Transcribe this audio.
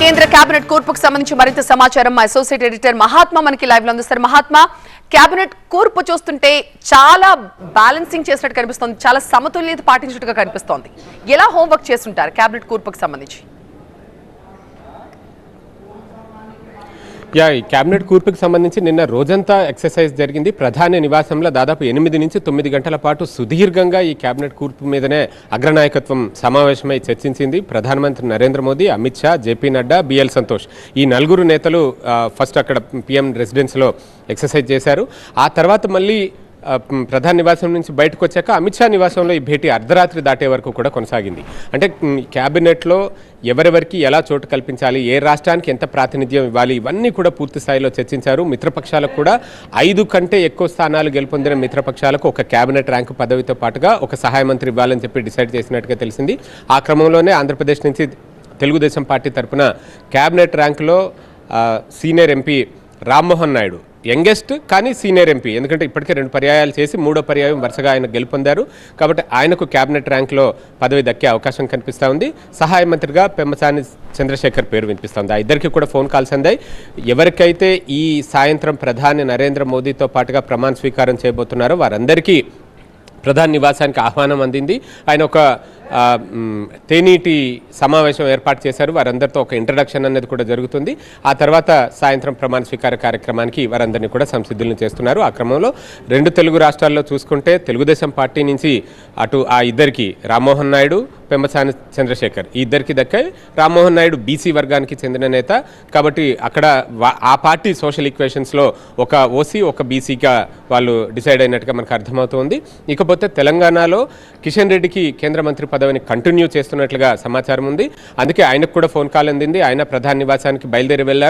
కేంద్ర కేబినెట్ కూర్పుకు సంబంధించి మరింత సమాచారం మా అసోసియేట్ ఎడిటర్ మహాత్మా మనకి లైవ్లో అందిస్తారు మహాత్మా కేబినెట్ కూర్పు చూస్తుంటే చాలా బ్యాలెన్సింగ్ చేసినట్టు కనిపిస్తోంది. చాలా సమతుల్యత పాటించినట్టుగా కనిపిస్తోంది. ఎలా హోంవర్క్ చేస్తుంటారు కేబినెట్ కూర్పుకు సంబంధించి? యా ఈ కేబినెట్ కూర్పుకి సంబంధించి నిన్న రోజంతా ఎక్సర్సైజ్ జరిగింది. ప్రధాని నివాసంలో దాదాపు ఎనిమిది నుంచి తొమ్మిది గంటల పాటు సుదీర్ఘంగా ఈ కేబినెట్ కూర్పు మీదనే అగ్రనాయకత్వం సమావేశమై చర్చించింది. ప్రధానమంత్రి నరేంద్ర మోదీ అమిత్ షా జేపీ నడ్డా బిఎల్ సంతోష్ ఈ నలుగురు నేతలు ఫస్ట్ అక్కడ పిఎం రెసిడెన్స్లో ఎక్సర్సైజ్ చేశారు. ఆ తర్వాత మళ్ళీ ప్రధాన నివాసం నుంచి బయటకు వచ్చాక అమిత్ షా నివాసంలో ఈ భేటీ అర్ధరాత్రి దాటే వరకు కూడా కొనసాగింది. అంటే క్యాబినెట్లో ఎవరెవరికి ఎలా చోటు కల్పించాలి ఏ రాష్ట్రానికి ఎంత ప్రాతినిధ్యం ఇవ్వాలి ఇవన్నీ కూడా పూర్తి స్థాయిలో చర్చించారు. మిత్రపక్షాలకు కూడా ఐదు కంటే ఎక్కువ స్థానాలు గెలుపొందిన మిత్రపక్షాలకు ఒక క్యాబినెట్ ర్యాంకు పదవితో పాటుగా ఒక సహాయ మంత్రి ఇవ్వాలని చెప్పి డిసైడ్ చేసినట్టుగా తెలిసింది. ఆ క్రమంలోనే ఆంధ్రప్రదేశ్ నుంచి తెలుగుదేశం పార్టీ తరపున cabinet ర్యాంకులో senior MP Rammohan Naidu youngest కానీ సీనియర్ ఎంపీ. ఎందుకంటే ఇప్పటికే రెండు పర్యాయాలు చేసి మూడో పర్యాయం వరుసగా ఆయన గెలుపొందారు. కాబట్టి ఆయనకు క్యాబినెట్ ర్యాంక్లో పదవి దక్కే అవకాశం కనిపిస్తూ ఉంది. సహాయ మంత్రిగా పెమ్మసాని చంద్రశేఖర్ పేరు వినిపిస్తుంది. ఆ ఇద్దరికి కూడా ఫోన్ కాల్స్ అందాయి. ఎవరికైతే ఈ సాయంత్రం ప్రధాని నరేంద్ర మోదీతో పాటుగా ప్రమాణ స్వీకారం చేయబోతున్నారో వారందరికీ ప్రధాని నివాసానికి ఆహ్వానం అందింది. ఆయన ఒక తేనీటి సమావేశం ఏర్పాటు చేశారు. వారందరితో ఒక ఇంట్రడక్షన్ అనేది కూడా జరుగుతుంది. ఆ తర్వాత సాయంత్రం ప్రమాణ స్వీకార కార్యక్రమానికి వారందరినీ కూడా సంసిద్ధులను చేస్తున్నారు. ఆ క్రమంలో రెండు తెలుగు రాష్ట్రాల్లో చూసుకుంటే తెలుగుదేశం పార్టీ నుంచి అటు ఆ ఇద్దరికి రామ్మోహన్ నాయుడు పెంబసాని చంద్రశేఖర్. ఈ ఇద్దరికి దక్కాయి రామ్మోహన్ నాయుడు బీసీ వర్గానికి చెందిన నేత. కాబట్టి అక్కడ వా- ఆ పార్టీ సోషల్ ఈక్వేషన్స్లో ఒక ఓసీ ఒక బీసీగా వాళ్ళు డిసైడ్ అయినట్టుగా మనకు అర్థమవుతోంది. ఇకపోతే తెలంగాణలో కిషన్ రెడ్డికి కేంద్ర మంత్రి పదవిని కంటిన్యూ చేస్తున్నట్లుగా సమాచారం ఉంది. అందుకే ఆయనకు కూడా ఫోన్ కాల్ అందింది. ఆయన ప్రధాన నివాసానికి బయలుదేరి వెళ్ళారు.